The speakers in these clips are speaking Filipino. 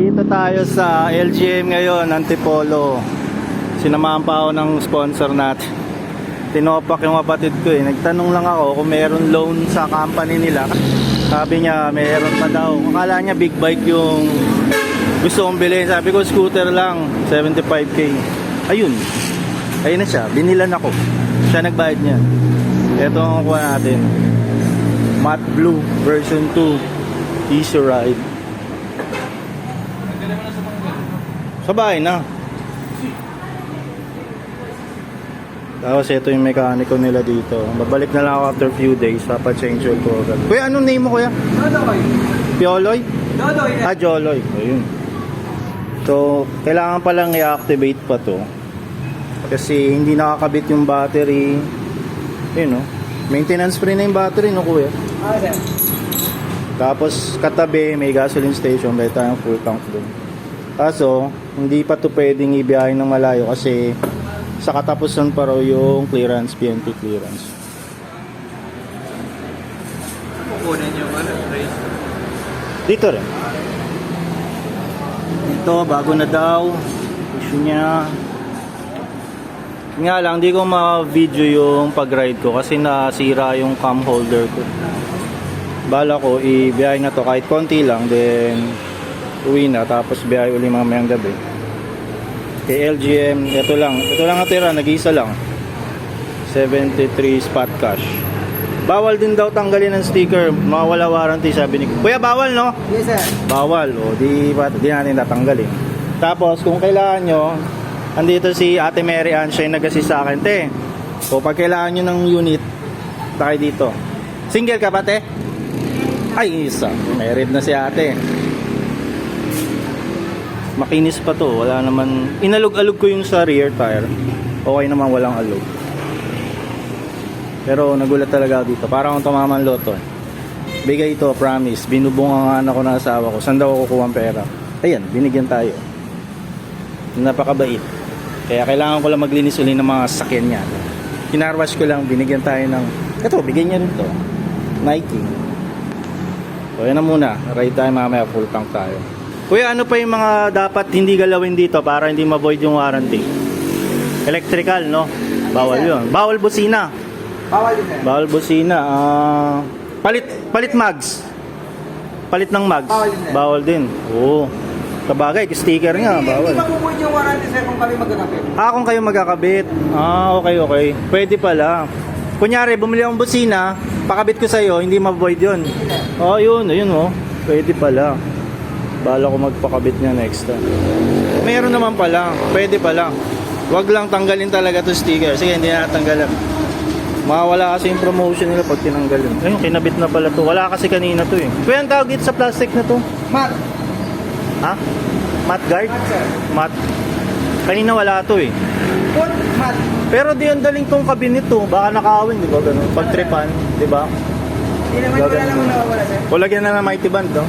Dito tayo sa LGM ngayon, Antipolo. Sinamahan pa ako ng sponsor natin. Tinopak yung kapatid ko eh. Nagtanong lang ako kung meron loan sa company nila. Sabi niya, meron pa daw. Akala niya big bike yung gusto kong bilhin. Sabi ko, scooter lang. 75k. Ayun. Ayun na siya. Binilan ako. Siya nagbayad niya. Ito ang kuha natin. Matte Blue version 2. Easy ride. Sa bahay na. Tapos ito yung mekaniko nila dito. Babalik na lang ako after few days. Papa-change oil ko agad. Kuya, anong name mo kuya? Dodoy. Pioloy? Dodoy. Ah, Joloy. Ayun. So, kailangan palang i-activate pa to. Kasi hindi nakakabit yung battery. Yun, no? Maintenance free na yung battery, no, kuya? Ah, sir. Tapos, katabi, may gasoline station. May tayong full tank doon. Kaso, hindi pa to pwedeng ibiyahin ng malayo kasi sa katapusan pa raw yung clearance, PNP clearance. Kukunin yung ano, race. Dito rin. Ito, bago na daw. Issue niya. Nga lang, di ko ma-video yung pag-ride ko kasi nasira yung cam holder ko. Bala ko, i-biyahe na to kahit konti lang, then uwi na, tapos biyahe uli mamayang gabi. Kay LGM, ito lang. Ito lang natira, nag-isa lang. 73 spot cash. Bawal din daw tanggalin ng sticker, mawala warranty sabi ni Kuya bawal no? Yes, sir. Bawal o di ba di natin tatanggalin. Tapos kung kailangan nyo, andito si Ate Mary Ann siya yung nag-assist sa akin, te. O pag kailangan nyo ng unit, tayo dito. Single ka ba, te? Ay, isa. Married na si ate. Makinis pa to. Wala naman. Inalog-alog ko yung sa rear tire. Okay naman walang alog. Pero nagulat talaga dito. Parang tumaman loto. eh. Bigay ito, promise. Binubungangan ako ng asawa ko. Saan daw ako kukuha pera? Ayan, binigyan tayo. Napakabait. Kaya kailangan ko lang maglinis uli ng mga sakyan niya. Kinarwash ko lang, binigyan tayo ng... Ito, bigyan niya rin to. Nike. So, yan na muna. Ride tayo mamaya, full tank tayo. Kuya, ano pa yung mga dapat hindi galawin dito para hindi ma-void yung warranty? Electrical, no? Bawal yun. Bawal busina. Bawal din, sir. Bawal busina. Ah, palit palit mags. Palit ng mags. Bawal din, sir. Bawal din. Oo. Kabagay, sticker nga, Hindi- bawal. Hindi mabubuhay yung warranty, sir, kung kami magkakapit. Ah, kung kayo magkakabit. Ah, okay, okay. Pwede pala. Kunyari, bumili akong busina, pakabit ko sa'yo, hindi ma-void yun. Oh, yun, yun oh. Pwede pala. Bala ko magpakabit niya next time. Meron naman pala. Pwede pala. Wag lang tanggalin talaga to sticker. Sige, hindi na natanggalan. Mawawala kasi yung promotion nila pag tinanggalin. Ayun, kinabit na pala to. Wala kasi kanina to eh. Kuya, ang tawag dito sa plastic na to? Mat. Ha? Mat guard? Mat, sir. Mat. Kanina wala to eh. Put, mat. Pero di ang daling tong kabinet to. Baka nakawin, di ba? Ganun. Pagtripan, di ba? Hindi naman, wala Gagawin naman mo. nawawala, sir. O lagyan na ng mighty band, no?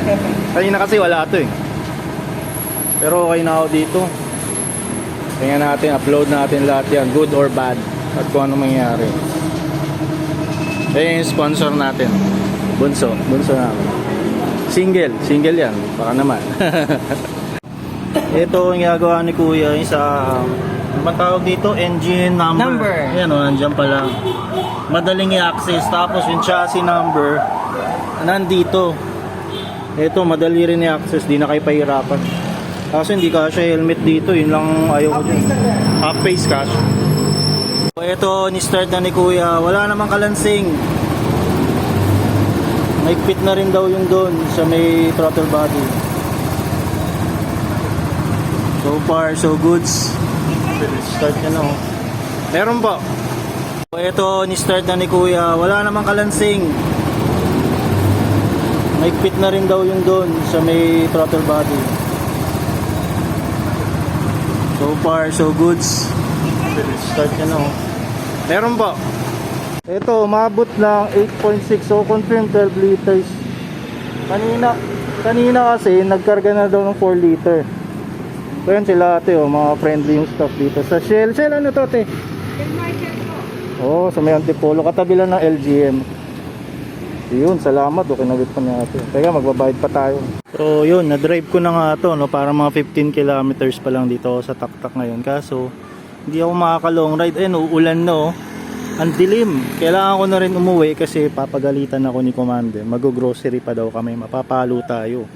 Kanina kasi wala to eh. Pero okay na ako dito. Tingnan natin, upload natin lahat yan. Good or bad. At kung ano mangyayari. Yung sponsor natin. Bunso. Bunso namin. Single. Single yan. Baka naman. Ito yung ginagawa ni Kuya yung sa ano tawag dito? Engine number. Number. Ayan o, nandiyan pala. Madaling i-access. Tapos yung chassis number, nandito. Ito, madali rin i-access. Di na kayo pahirapan. Kaso hindi ka siya helmet dito. Yun lang ayaw ko dyan. Half face cash. So, ito, ni-start na ni Kuya. Wala namang kalansing. May fit na rin daw yung doon sa may throttle body. So far, so goods. Start ka na oh. Meron po. Ito, ni-start na ni Kuya. Wala namang kalansing. Fit na rin daw yung doon sa may throttle body. So far, so goods. Start na oh. Meron po. Ito, umabot lang 8.6. So, confirm 12 liters. Kanina, kanina kasi, nagkarga na daw ng 4 liter. So, yan sila ate, oh, mga friendly yung stuff dito. Sa Shell, Shell ano to, te? Oo, oh, sa may Antipolo. Katabi lang ng LGM. Yun, salamat. Okay, nabit pa ate. Teka, magbabayad pa tayo. So, yun, na-drive ko na nga to, no? Para mga 15 kilometers pa lang dito sa taktak ngayon. Kaso, hindi ako makaka-long ride. Ayun, uulan no. Ang dilim. Kailangan ko na rin umuwi kasi papagalitan ako ni Commander. Mag-grocery pa daw kami. Mapapalo tayo.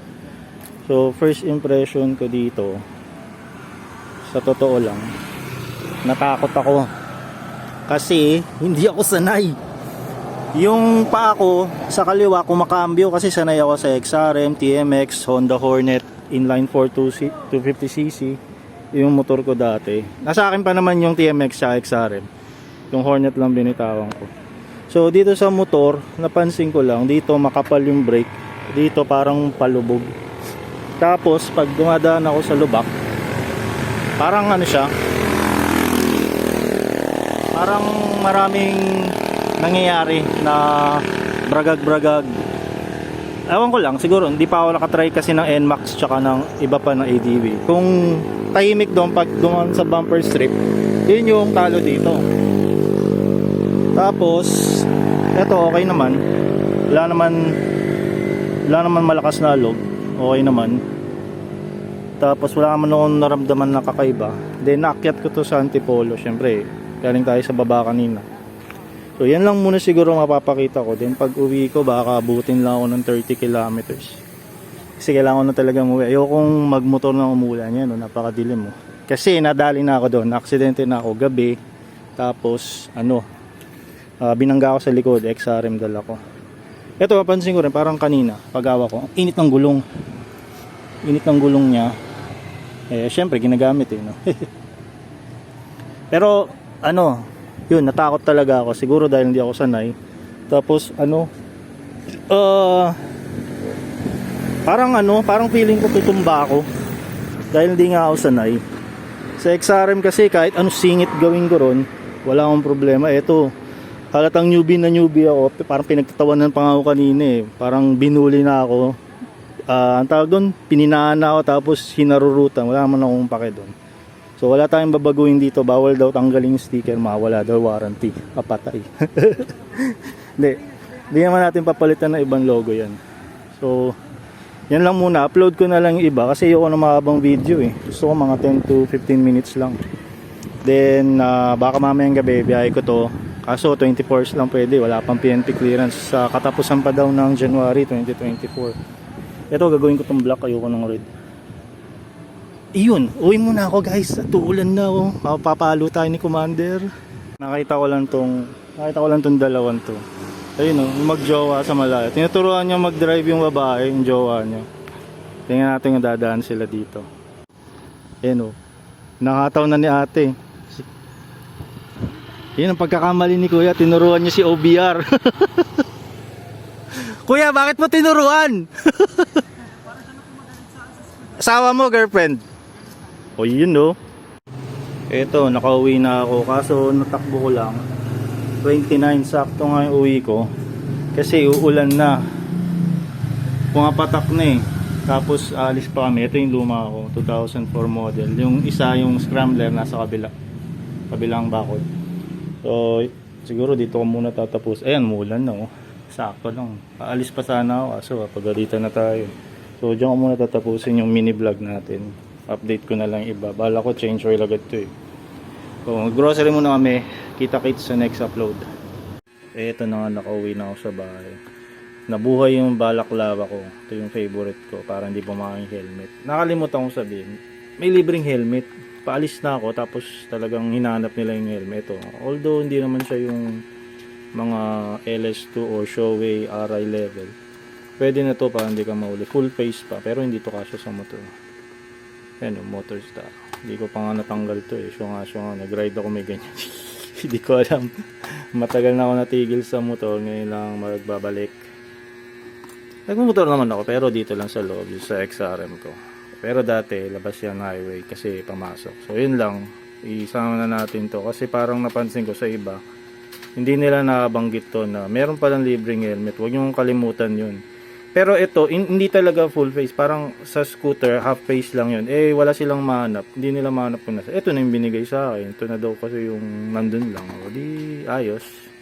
So, first impression ko dito, sa totoo lang, natakot ako. Kasi, hindi ako sanay. Yung pa ako sa kaliwa kumakambyo kasi sanay ako sa XRM, TMX, Honda Hornet, inline 4 250cc yung motor ko dati. Nasa akin pa naman yung TMX sa XRM. Yung Hornet lang binitawan ko. So dito sa motor, napansin ko lang dito makapal yung brake. Dito parang palubog. Tapos pag dumadaan ako sa lubak, parang ano siya, parang maraming nangyayari na bragag-bragag. Ewan ko lang, siguro hindi pa ako nakatry kasi ng NMAX tsaka ng iba pa ng ADV. Kung tahimik doon pag dumaan sa bumper strip, yun yung talo dito. Tapos, eto okay naman. Wala naman wala naman malakas na log. Okay naman. Tapos wala naman akong naramdaman na kakaiba. Then naakyat ko to sa Antipolo. Syempre, galing tayo sa baba kanina. So yan lang muna siguro mapapakita ko. Then pag uwi ko baka abutin lang ako ng 30 kilometers. Kasi kailangan ko na talaga umuwi. Ayokong magmotor na umulan yan. No? Napakadilim mo. Kasi nadali na ako doon. Aksidente na ako gabi. Tapos ano, ah, binangga ako sa likod. XRM dala ko. Ito mapansin ko rin parang kanina pagawa ko. Init ng gulong. Init ng gulong niya. Eh syempre ginagamit eh no. Pero ano, yun natakot talaga ako siguro dahil hindi ako sanay. Tapos ano uh, parang ano, parang feeling ko tutumba ako dahil hindi nga ako sanay. Sa XRM kasi kahit ano singit gawin ko ron, wala akong problema. Ito, halatang newbie na newbie ako, parang pinagtatawanan pa nga ako kanina eh. Parang binuli na ako. Ah, ang tawag doon, pininaan na ako tapos hinarurutan. Wala naman akong pake doon. So wala tayong babaguhin dito. Bawal daw tanggalin yung sticker. Mawala daw warranty. Papatay. Hindi. Hindi naman natin papalitan ng ibang logo yan. So, yan lang muna. Upload ko na lang yung iba kasi ayoko na mahabang video eh. Gusto ko mga 10 to 15 minutes lang. Then, ah, baka mamayang gabi, biyahe ko to. Kaso 24 hours lang pwede. Wala pang PNP clearance. Sa katapusan pa daw ng January 2024. Ito, gagawin ko tong black. Ayoko ng red. Iyon, uwi muna ako guys. Tuulan na ako. Mapapalo tayo ni Commander. Nakita ko lang tong, nakita ko lang tong dalawan to. Ayun o, yung magjowa sa malayo. Tinuturuan niya mag-drive yung babae, yung jowa niya. Tingnan natin yung dadaan sila dito. Ayun o. Nakataw na ni ate. Yun ang pagkakamali ni kuya, tinuruan niya si OBR. kuya, bakit mo tinuruan? Asawa mo, girlfriend? O yun no. Eto, nakauwi na ako. Kaso natakbo ko lang. 29, sakto nga yung uwi ko. Kasi uulan na. Pumapatak na eh. Tapos alis pa kami. Ito yung luma ko, 2004 model. Yung isa, yung scrambler, nasa kabila. Kabilang bakod. So, siguro dito ko muna tatapos. Ayan, mulan na oh. Sakto lang. Aalis pa sana ako. Kaso, pagalitan na tayo. So, diyan ko muna tatapusin yung mini vlog natin. Update ko na lang iba. Bala ko change oil agad to eh. So, grocery muna kami. Kita-kits sa next upload. Eh, ito na nga, nakauwi na ako sa bahay. Nabuhay yung balaklava ko. Ito yung favorite ko para hindi pumaking helmet. Nakalimutan kong sabihin. May libreng helmet. Paalis na ako tapos talagang hinanap nila yung helmet. Ito. Although hindi naman siya yung mga LS2 or Shoei RI level. Pwede na to para hindi ka mauli. Full face pa. Pero hindi to kasya sa motor. Yan yung motor star. Hindi ko pa nga natanggal to eh. Siya nga, siya nga. Nag-ride ako may ganyan. hindi ko alam. Matagal na ako natigil sa motor. Ngayon lang magbabalik. Nagmumotor naman ako pero dito lang sa loob sa XRM ko. Pero dati labas yan highway kasi pamasok. So yun lang. Isama na natin to kasi parang napansin ko sa iba. Hindi nila nabanggit to na meron palang libreng helmet. Huwag niyong kalimutan yun. Pero ito, in- hindi talaga full face. Parang sa scooter, half face lang yun. Eh, wala silang mahanap. Hindi nila mahanap kung nasa. Ito na yung binigay sa akin. Ito na daw kasi yung nandun lang. O di, ayos.